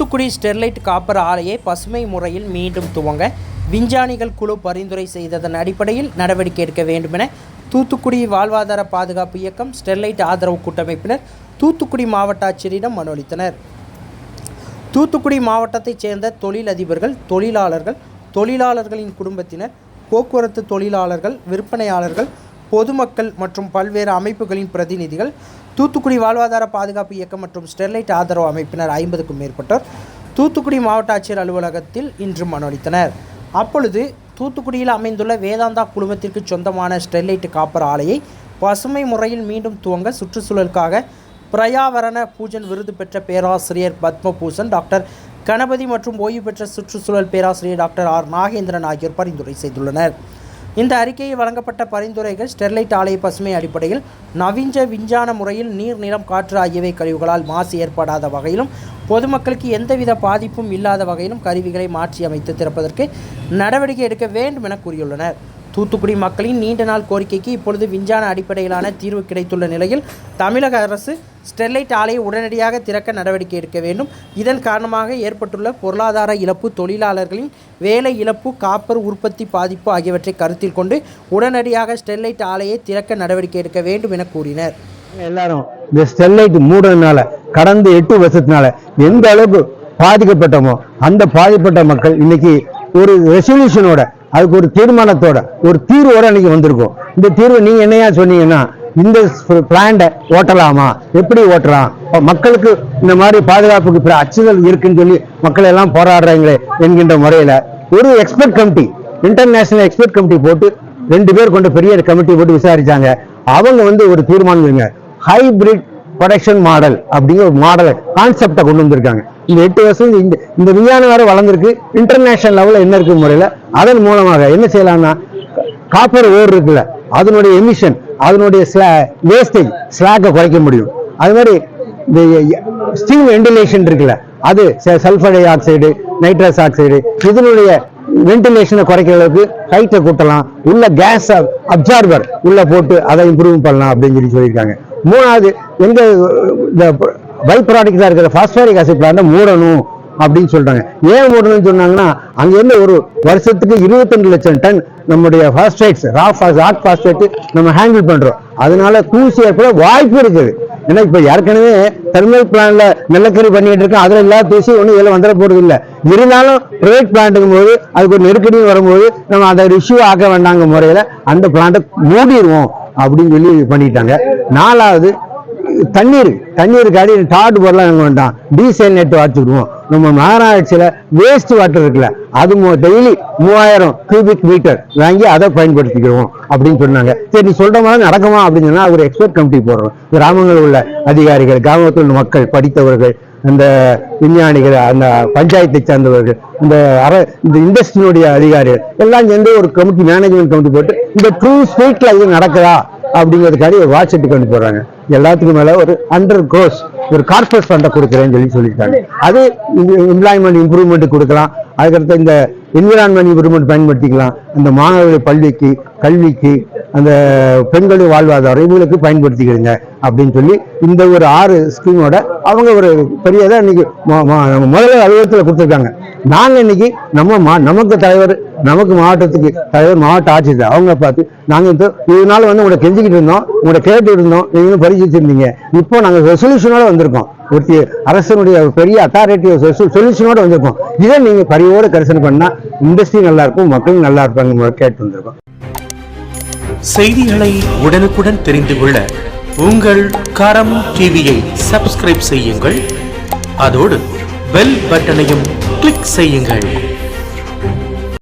Thoothukudi Sterlite copper ஆலையை பசுமை முறையில் மீண்டும் துவங்க விஞ்ஞானிகள் குழு பரிந்துரை செய்ததன் அடிப்படையில் நடவடிக்கை எடுக்க வேண்டுமென தூத்துக்குடி வாழ்வாதார பாதுகாப்பு இயக்கம் ஸ்டெர்லைட் ஆதரவு கூட்டமைப்பினர் தூத்துக்குடி மாவட்ட ஆட்சியரிடம் மனு அளித்தனர். தூத்துக்குடி மாவட்டத்தைச் சேர்ந்த தொழிலதிபர்கள் தொழிலாளர்கள் தொழிலாளர்களின் குடும்பத்தினர் போக்குவரத்து தொழிலாளர்கள் விற்பனையாளர்கள் பொதுமக்கள் மற்றும் பல்வேறு அமைப்புகளின் பிரதிநிதிகள் தூத்துக்குடி வாழ்வாதார பாதுகாப்பு இயக்கம் மற்றும் ஸ்டெர்லைட் ஆதரவு அமைப்பினர் ஐம்பதுக்கும் மேற்பட்டோர் தூத்துக்குடி மாவட்ட ஆட்சியர் அலுவலகத்தில் இன்று மனு அளித்தனர். அப்பொழுது தூத்துக்குடியில் அமைந்துள்ள வேதாந்தா குழுமத்திற்கு சொந்தமான ஸ்டெர்லைட் காப்பர் ஆலையை பசுமை முறையில் மீண்டும் துவங்க சுற்றுச்சூழலுக்காக பிரயாவரண பூஜன் விருது பெற்ற பேராசிரியர் பத்மபூஷன் டாக்டர் கணபதி மற்றும் ஓய்வு பெற்ற சுற்றுச்சூழல் பேராசிரியர் டாக்டர் ஆர் நாகேந்திரன் ஆகியோர் பரிந்துரை செய்துள்ளனர். இந்த அறிக்கையில் வழங்கப்பட்ட பரிந்துரைகள் ஸ்டெர்லைட் ஆலை பசுமை அடிப்படையில் நவீன விஞ்ஞான முறையில் நீர் நிலம் காற்று ஆகியவை கழிவுகளால் மாசு ஏற்படாத வகையிலும் பொதுமக்களுக்கு எந்தவித பாதிப்பும் இல்லாத வகையிலும் கருவிகளை மாற்றி அமைத்து திறப்பதற்கு நடவடிக்கை எடுக்க வேண்டும் என கூறியுள்ளனர். தூத்துக்குடி மக்களின் நீண்ட நாள் கோரிக்கைக்கு இப்பொழுது விஞ்ஞான அடிப்படையிலான தீர்வு கிடைத்துள்ள நிலையில் தமிழக அரசு ஸ்டெர்லைட் ஆலையை உடனடியாக திறக்க நடவடிக்கை எடுக்க வேண்டும். இதன் காரணமாக ஏற்பட்டுள்ள பொருளாதார இழப்பு தொழிலாளர்களின் வேலை இழப்பு காப்பர் உற்பத்தி பாதிப்பு ஆகியவற்றை கருத்தில் கொண்டு உடனடியாக ஸ்டெர்லைட் ஆலையை திறக்க நடவடிக்கை எடுக்க வேண்டும் என கூறினர். எல்லாரும் இந்த ஸ்டெர்லைட் மூடுறதுனால கடந்த எட்டு வருஷத்தினால எந்த அளவுக்கு பாதிக்கப்பட்டோமோ அந்த பாதிக்கப்பட்ட மக்கள் இன்னைக்கு ஒரு ரெசல்யூஷனோட அதுக்கு ஒரு தீர்மானத்தோட ஒரு தீர்வோட அன்னைக்கு வந்திருக்கும். இந்த தீர்வு நீங்க என்னையா சொன்னீங்கன்னா இந்த பிளான்ட ஓட்டலாமா? எப்படி ஓட்டலாம்? மக்களுக்கு இந்த மாதிரி பாதுகாப்புக்கு பிற அச்சுதல் இருக்குன்னு சொல்லி மக்கள் எல்லாம் போராடுறாங்களே என்கின்ற முறையில ஒரு expert committee international expert committee போட்டு ரெண்டு பேர் கொண்ட பெரிய கமிட்டி போட்டு விசாரிச்சாங்க. அவங்க வந்து ஒரு தீர்மானம் ஹைபிரிட் ப்ரொடக்ஷன் மாடல் அப்படிங்கிற ஒரு மாடலை கான்செப்டை கொண்டு வந்திருக்காங்க. இந்த எட்டு வருஷம் இந்த இந்த விஞ்ஞானம் வேற வளர்ந்துருக்கு. இன்டர்நேஷனல் லெவலில் என்ன இருக்கு முறையில்? அதன் மூலமாக என்ன செய்யலாம்னா காப்பர் ஓர் இருக்குல்ல அதனுடைய எமிஷன் அதனுடைய வேஸ்டேஜ் ஸ்லாக்கை குறைக்க முடியும். அது மாதிரி இந்த ஸ்டீம் வெண்டிலேஷன் இருக்குல்ல அது sulphur dioxide nitrous oxide இதனுடைய வென்டிலேஷனை குறைக்கிற அளவுக்கு ஹைட்டை கூட்டலாம். உள்ள கேஸ் அப்சார்பர் உள்ள போட்டு அதை இம்ப்ரூவ் பண்ணலாம் அப்படின்னு சொல்லி சொல்லியிருக்காங்க. மூணாவது எங்க இந்த பை ப்ராடக்டா இருக்கிற பாஸ்பாரிக் ஆசிட் பிளான்ட் மூடணும் அப்படின்னு சொல்றாங்க. ஏன் மூடணும்னு சொன்னாங்கன்னா அங்கேருந்து ஒரு வருஷத்துக்கு இருபத்தஞ்சு லட்சம் டன் நம்முடைய ஃபாஸ்பேட்ஸ் ரா ராக் ஃபாஸ்பேட் நம்ம ஹேண்டில் பண்றோம். அதனால தூசி ஏற்பட வாய்ப்பு இருக்குது. ஏன்னா இப்ப ஏற்கனவே தெர்மல் பிளான்ல நிலக்கரி பண்ணிட்டு இருக்கோம் அதுல எல்லா தூசி ஒன்றும் இதுல வந்துட போறது இல்லை. இருந்தாலும் பிரைவேட் பிளான்ட்டுங்கும் போது அதுக்கு ஒரு நெருக்கடியும் வரும்போது நம்ம அதை இஷ்யூ ஆக்க வேண்டாங்க முறையில அந்த பிளான்ட்டை மூடிடுவோம் அப்படின்னு சொல்லி பண்ணிட்டாங்க. நாலாவது தண்ணீர் தண்ணீருக்கு அடி டாட் போடலாம் நாங்கள் வேண்டாம். டீசல் நெட் வச்சுக்கிடுவோம் நம்ம மாநகராட்சியில் வேஸ்ட் வாட்டர் இருக்குல்ல அது டெய்லி மூவாயிரம் கியூபிக் மீட்டர் வாங்கி அதை பயன்படுத்திக்கிறோம் அப்படின்னு சொன்னாங்க. சரி நீ சொல்ற மாதிரி நடக்குமா அப்படின்னு சொன்னா ஒரு எக்ஸ்பர்ட் கமிட்டி போடுறோம். கிராமங்களில் உள்ள அதிகாரிகள் கிராமத்தில் உள்ள மக்கள் படித்தவர்கள் அந்த விஞ்ஞானிகள் அந்த பஞ்சாயத்தை சார்ந்தவர்கள் இந்த அர இந்த இண்டஸ்ட்ரியினுடைய அதிகாரிகள் எல்லாம் சேர்ந்து ஒரு கமிட்டி மேனேஜ்மெண்ட் கமிட்டி போட்டு இந்த ட்ரூ ஸ்ட்ரீட்ல இது நடக்குதா அப்படிங்கிறதுக்காக ஒரு வாட்செட்டு கொண்டு போடுறாங்க எல்லாத்துக்கும் மேல ஒரு அண்டர் க்ரோஸ் ஒரு கார்பரேட் ஃபண்டை கொடுக்குறேன்னு சொல்லி சொல்லியிருக்காங்க. அது எம்ப்ளாய்மெண்ட் இம்ப்ரூவ்மெண்ட் கொடுக்கலாம். அதுக்கடுத்து இந்த என்விரான்மெண்ட் இம்ப்ரூவ்மெண்ட் பயன்படுத்திக்கலாம். அந்த மாணவர்கள் பள்ளிக்கு கல்விக்கு அந்த பெண்களுடைய வாழ்வாதாரம் இவங்களுக்கு பயன்படுத்திக்கிறீங்க அப்படின்னு சொல்லி இந்த ஒரு ஆறு ஸ்கீமோட அவங்க ஒரு பெரியதாக இன்னைக்கு முதல்ல அலுவலகத்தில் கொடுத்துருக்காங்க. நாங்கள் இன்னைக்கு நம்ம மா- நமக்கு தலைவர் நமக்கு மாவட்டத்துக்கு தலைவர் மாவட்ட ஆட்சியர். அவங்க பார்த்து நாங்கள் இப்போ இது நாள் வந்து உங்களை கெஞ்சிக்கிட்டு இருந்தோம் உங்களை கேட்டு இருந்தோம் நீங்களும் பரிசீலிச்சிருந்தீங்க இப்போ நாங்கள் ரெசல்யூஷனோட வந்திருக்கோம். ஒருத்தி அரசனுடைய பெரிய அத்தாரிட்டி சொல்யூஷனோட வந்திருக்கோம். இதை நீங்கள் பரிவோடு கரிசனம் பண்ணால் இண்டஸ்ட்ரி நல்லா இருக்கும் மக்களும் நல்லா இருப்பாங்க கேட்டு வந்திருக்கோம். செய்திகளை உடனுக்குடன் தெரிந்து கொள்ள உங்கள் கரம் டிவியை சப்ஸ்கிரைப் செய்யுங்கள். அதோடு பெல் பட்டனையும் கிளிக் செய்யுங்கள்.